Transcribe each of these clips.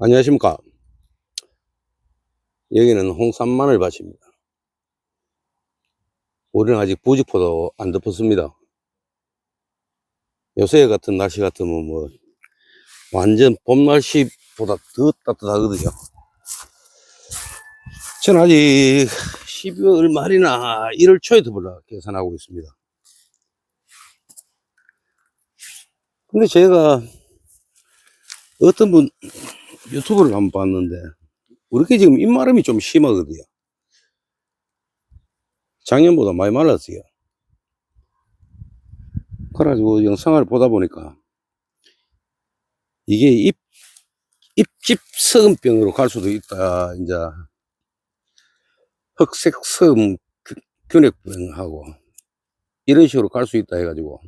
안녕하십니까. 여기는 홍산 마늘 밭입니다. 우리는 아직 부직포도 안 덮었습니다. 요새 같은 날씨 같으면 뭐, 완전 봄 날씨보다 더 따뜻하거든요. 저는 아직 12월 말이나 1월 초에 덮으려 계산하고 있습니다. 근데 제가 어떤 분 유튜브를 한번 봤는데 우리게 지금 입마름이 좀 심하거든요. 작년보다 많이 말랐어요. 그래가지고 영상을 보다 보니까 이게 입, 입집 서금병으로 갈 수도 있다. 이제 흑색 균- 균핵병하고 이런 식으로 갈 수 있다 해가지고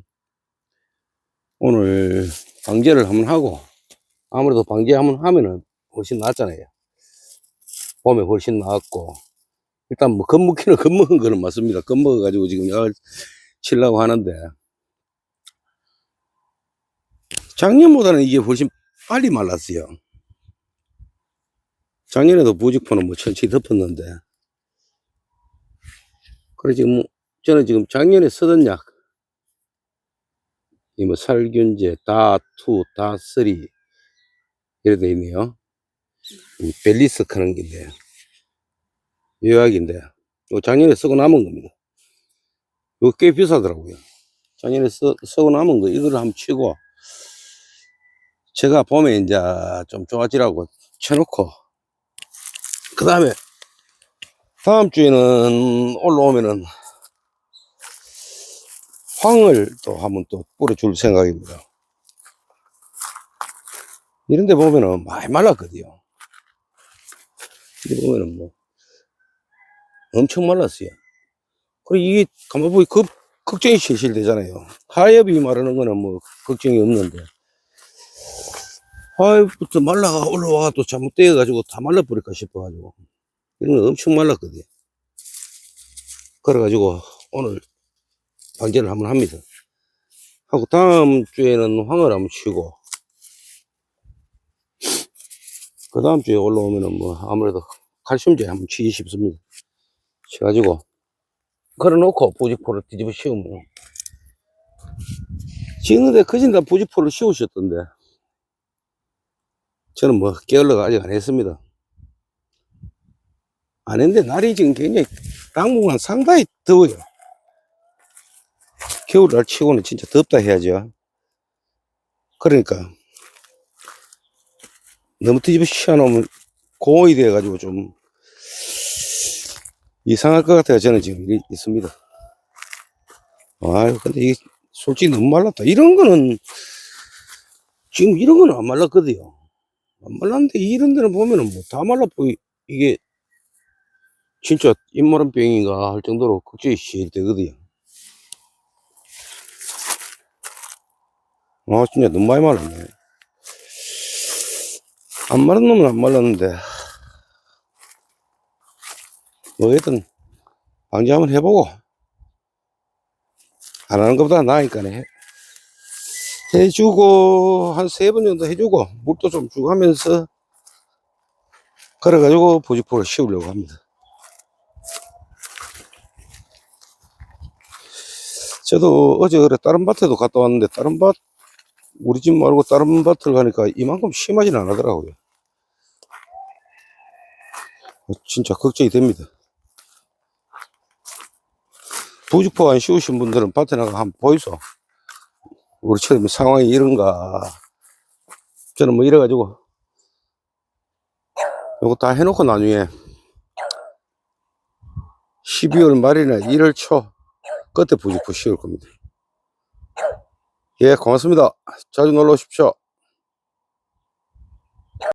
오늘 방제를 한번 하고 아무래도 방제 한번 하면은 훨씬 낫잖아요. 봄에 훨씬 나았고 일단 뭐 겁먹기는 겁먹은 거는 맞습니다. 겁먹어 가지고 지금 약을 치려고 하는데 작년보다는 이게 훨씬 빨리 말랐어요. 작년에도 부직포는 뭐 천천히 덮었는데 그래 지금 뭐 저는 지금 작년에 쓰던 약 이 뭐 살균제 다투 다쓰리 이래 돼 있네요. 이 벨리스 하는 건데 요약인데 요 작년에 쓰고 남은 겁니다. 이거 꽤 비싸더라고요. 작년에 써, 쓰고 남은 거 이거를 한번 치고 제가 봄에 이제 좀 좋아지라고 쳐놓고 그 다음에 다음 주에는 올라오면은 황을 또 한번 또 뿌려줄 생각입니다. 이런 데 보면은 많이 말랐거든요. 이데 보면은 뭐 엄청 말랐어요. 그리고 이게 보니 급, 걱정이 실실 되잖아요. 하엽이 마르는 거는 뭐 걱정이 없는데 하엽부터 말라가 올라와가 또 잘못 떼어가지고 다 말라버릴까 싶어가지고 이런 거 엄청 말랐거든요. 그래가지고 오늘 방제를 한번 합니다. 하고 다음 주에는 황을 한번 치고 그 다음 주에 올라오면은 뭐 아무래도 칼슘제 한번 치기 싶습니다. 쳐가지고 걸어놓고 부직포를 뒤집어 씌우면 지금데 그진 다 부직포를 씌우셨던데 저는 뭐 게을러가 아직 안 했습니다. 안 했는데 날이 지금 굉장히 당분간 상당히 더워요. 겨울날 치고는 진짜 덥다 해야죠. 그러니까 너무 뒤집어 씌워놓으면 고온이 돼가지고 좀 이상할 것 같아요. 저는 지금 이- 있습니다. 아유, 근데 이게 솔직히 너무 말랐다. 이런 거는 지금 이런 거는 안 말랐거든요. 안 말랐는데 이런 데는 보면은 뭐다 보이 이게 진짜 입모름병인가 할 정도로 걱정이 실 되거든요. 아, 진짜 너무 많이 말랐네. 안 마른 놈은 안 말랐는데. 뭐, 하여튼, 방제 한번 해보고, 안 하는 것보다 나으니까 해, 해주고, 한 세 번 정도 해주고, 물도 좀 주고 하면서, 그래가지고 부직포를 씌우려고 합니다. 저도 어제 그래 다른 밭에도 갔다 왔는데 다른 밭 우리 집 말고 다른 밭을 가니까 이만큼 심하진 않더라고요. 진짜 걱정이 됩니다. 부직포 안 씌우신 분들은 밭에 나가 한번 보이소. 우리처럼 상황이 이런가. 저는 뭐 이래가지고 요거 다 해놓고 나중에 12월 말이나 1월 초 끝에 부직포 씌울 겁니다. 예, 고맙습니다. 자주 놀러 오십시오.